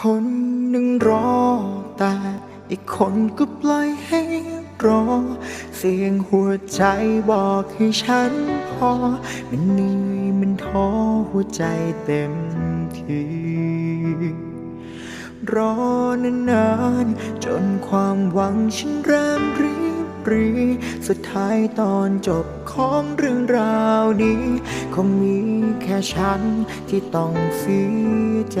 คนหนึ่งรอแต่อีกคนก็ปล่อยให้รอ เสียงหัวใจบอกให้ฉันพอ มันเหนื่อยมันท้อหัวใจเต็มทีรอนานๆจนความหวังฉันเริ่มรีบรีสุดท้ายตอนจบของเรื่องราวนี้ คงมีแค่ฉันที่ต้องเสียใจ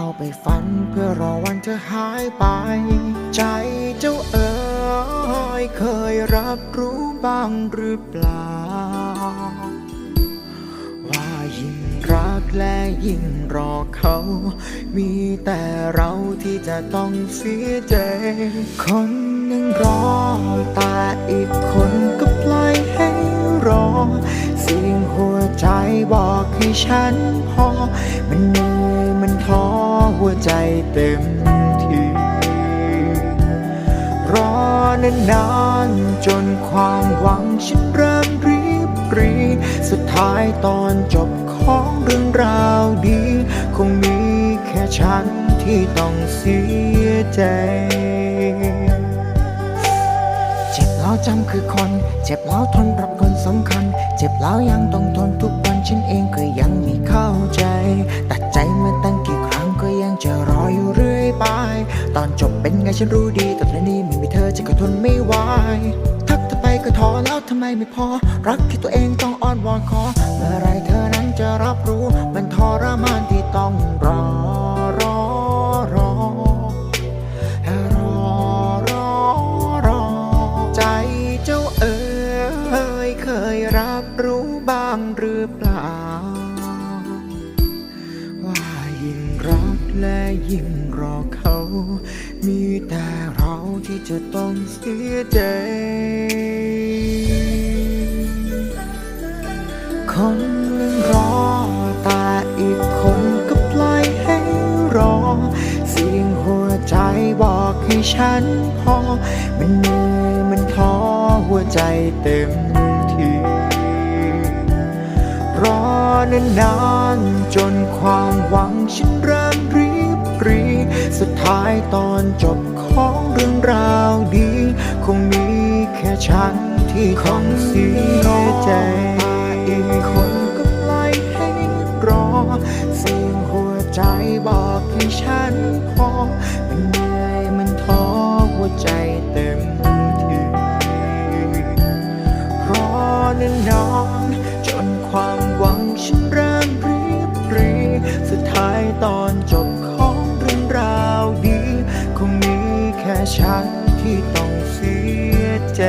เอาไปฝันเพื่อรอวันเธอหายไป ใจเจ้าเอ๋ยเคยรับรู้บ้างหรือเปล่า ว่ายิ่งรักและยิ่งรอเขา มีแต่เราที่จะต้องเสียใจ คนหนึ่งรอแต่อีกคนก็ปล่อยให้รอสียงหัวใจบอกให้ฉันพอมัน ใจเต็มทีรอนานๆจนความหวังฉันเริ่มรีบรีสุดท้ายตอนจบของเรื่องราวดี คงมีแค่ฉันที่ต้องเสียใจเจ็บแล้วจำคือคน เจ็บแล้วทนรับคนสำคัญ เจ็บแล้วยังต้องทนทุก จบเป็นไงฉันรู้ดีแต่ตอนนี้ไม่มีเธอจะก็ทนไม่ไหวทักเธอไปก็ท้อแล้วทำไมไม่พอ รักที่ตัวเองต้องอ้อนวอนขอ เมื่อไรเธอนั้นจะรับรู้ มันทรมานที่ต้องรอรอรอรอรอรอ ใจเจ้าเอ๋ยเคยรับรู้บ้างหรือเปล่า และยิ่งรอเขา มีแต่เราที่จะต้องเสียใจ คนหนึ่งรอแต่อีกคนก็ปล่อยให้รอ เสียงหัวใจบอกให้ฉันพอ มันเหนื่อยมันท้อหัวใจเต็มทีรอนานๆจนความหวังฉันเริ่มรีบปรี สุดท้ายตอนจบของเรื่องราวดีคงมีแค่ฉันที่คงเสียใจอีกคนก็ปล่อยให้รอ เสียงหัวใจบอกให้ฉันพอมันเหนื่อยมัน แค่ฉันที่ต้องเสียใจ